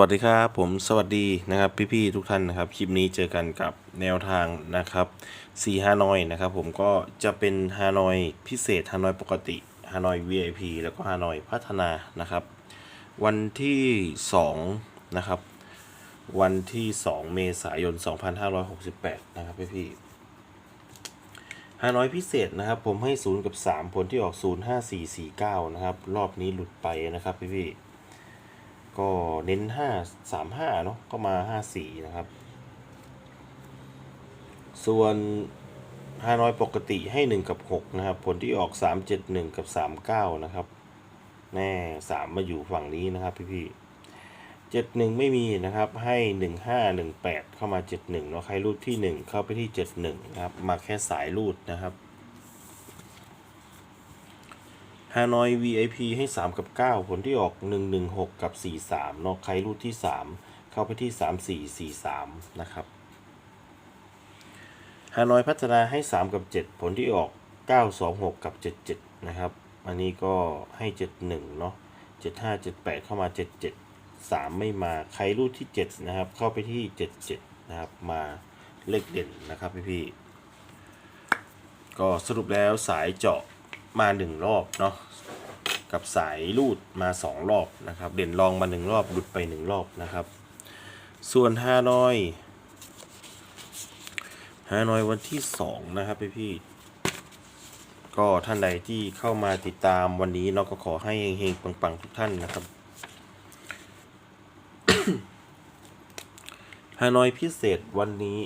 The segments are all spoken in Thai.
วัสดีครับผมสวัสดีนะครับพี่ๆทุกท่านนะครับคลิปนี้เจอกันกับแนวทางนะครับ4ฮานอยนะครับผมก็จะเป็นฮานอยพิเศษฮานอยปกติฮานอย VIP แล้วก็ฮานอยพัฒนานะครับ วันที่2นะครับวันที่ 2 เมษายน 2568 นะครับพี่ๆฮานอยพิเศษนะครับผมให้ 0 กับ 3 ผลที่ออก 0 5 4 4 9 นะครับรอบนี้หลุดไปนะครับพี่ๆ ก็เน้นห้าสามห้าเนาะก็มาห้าสี่นะครับ ส่วนฮานอยปกติให้หนึ่งกับหกนะครับ ผลที่ออกสามเจ็ดหนึ่งกับสามเก้านะครับ แน่สามมาอยู่ฝั่งนี้นะครับพี่พี่เจ็ดหนึ่งไม่มีนะครับ ให้หนึ่งห้าหนึ่งแปดเข้ามาเจ็ดหนึ่งเนาะใครรูดที่หนึ่งเข้าไปที่เจ็ดหนึ่งนะครับ มาแค่สายรูดนะครับ ฮานอย VIP ให้ 3 กับ 9 ผลที่ออก 116 กับ 43เนอกใครรูดที่ 3 เข้าไปที่ 3443 นะครับฮานอยพัฒนาให้ 3 กับ 7 ผลที่ออก 926 กับ 77 นะครับ อันนี้ก็ให้ 71 เนาะ75 78 เข้ามา 77 3 ไม่มา ใครรูดที่ 7 นะครับ เข้าไปที่ 77 นะครับ มาเลขเด่นนะครับพี่ๆก็สรุปแล้วสายเจาะ มาหนึ่งรอบเนาะกับสายลูดมาสองรอบนะครับ เด่นรองมาหนึ่งรอบหลุดไปหนึ่งรอบนะครับ ส่วนฮานอยฮานอยวันที่สองนะครับพี่พี่ก็ท่านใดที่เข้ามาติดตามวันนี้เนาะก็ขอให้เฮงๆปังๆทุกท่านนะครับฮานอยพิเศษวันนี้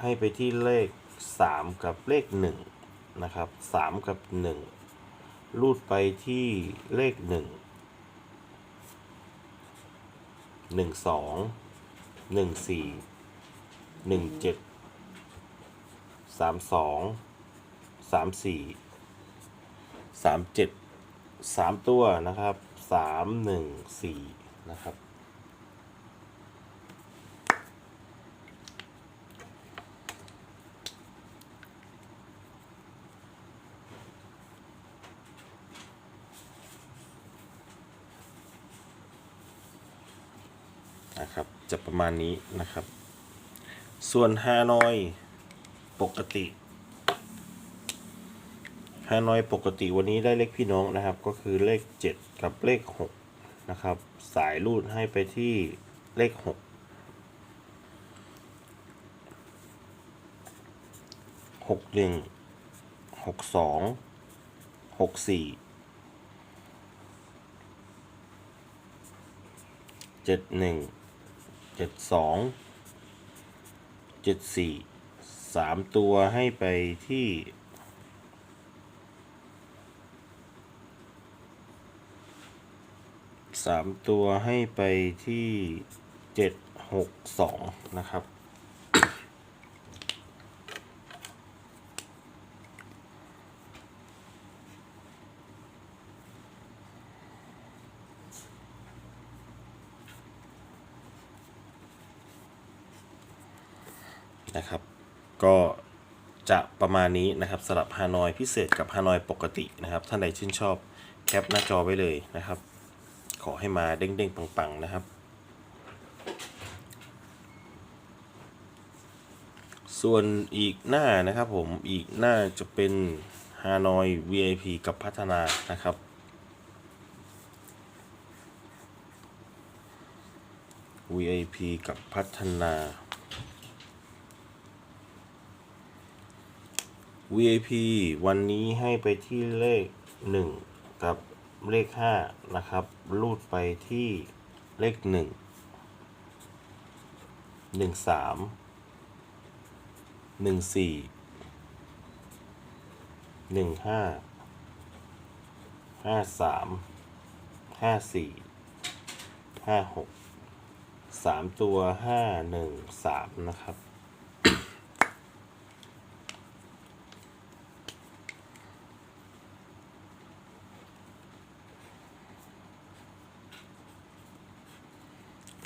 ให้ไปที่เลขสามกับเลขห นะครับสามกับหนึ่งรูดไปที่เลขหนึ่งหนึ่งสองหนึ่งสี่หนึ่งเจ็ดสามสองสามสี่สามเจ็ดสามตัวนะครับสามหนึ่งสี่นะครับ นะครับ จะประมาณนี้นะครับ ส่วนฮานอยปกติฮานอยปกติวันนี้ได้เลขพี่น้องนะครับ ก็คือเลข 7 กับเลข 6 นะครับ สายรูดให้ไปที่เลข6หกหนึ่งหกสองหกสี่ เจ็ดสองเจ็ดสี่สามตัวให้ไปที่สามตัวให้ไปที่เจ็ดหกสองนะครับ นะครับ ก็จะประมาณนี้นะครับสำหรับฮานอยพิเศษกับฮานอยปกตินะครับ ท่านใดชื่นชอบแคปหน้าจอไว้เลยนะครับ ขอให้มาเด้งๆปังๆนะครับ ส่วนอีกหน้านะครับผมอีกหน้าจะเป็นฮานอย VIP กับพัฒนานะครับ VIP กับพัฒนา VIP วันนี้ให้ไปที่เลข 1 กับเลข 5 นะครับ รูดไปที่เลข 1 1 3 1 4 1 5 5 3 5 4 5 6 3 ตัว 5 1 3 นะครับ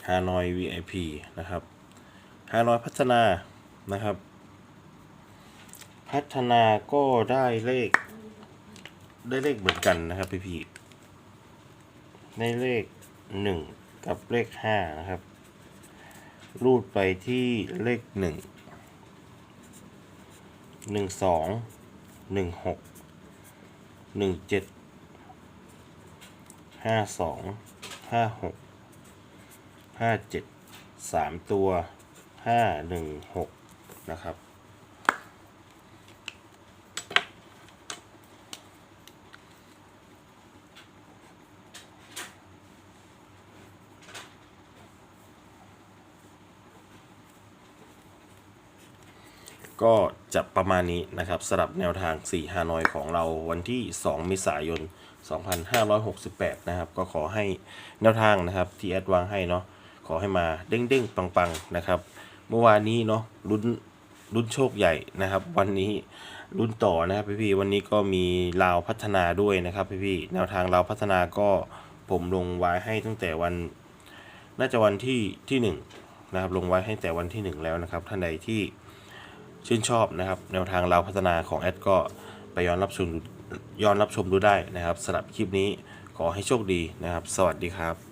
ฮานอย VIP นะครับฮานอยพัฒนานะครับ พัฒนาก็ได้เลข ได้เลขเหมือนกันนะครับพี่พี่ๆได้เลขหนึ่งกับเลขห้านะครับ รูดไปที่เลขหนึ่งหนึ่งสองหนึ่งหกหนึ่งเจ็ดห้าสองห้าหก ห้าเจ็ดสามตัวห้าหนึ่งหกนะครับ ก็จะประมาณนี้นะครับสำหรับแนวทาง 4 ฮานอยของเราวันที่ 2 เมษายน 2568 นะครับ ก็ขอให้แนวทางนะครับที่แอดวางให้เนาะ ขอให้มาเด้งๆปังๆนะครับ เมื่อวานนี้เนาะลุ้นลุ้นโชคใหญ่นะครับ วันนี้ลุ้นต่อนะครับพี่ๆวันนี้ก็มีลาวพัฒนาด้วยนะครับพี่ๆแนวทางลาวพัฒนาก็ผมลงไว้ให้ตั้งแต่วัน น่าจะวันที่ที่หนึ่งนะครับลงไว้ให้แต่วันที่หนึ่งแล้วนะครับท่านใดที่ชื่นชอบนะครับ แนวทางเราวพัฒนาของแอดก็ไปย้อนรับชมย้อนรับชมดูได้นะครับสำหรับคลิปนี้ขอให้โชคดีนะครับ สวัสดีครับ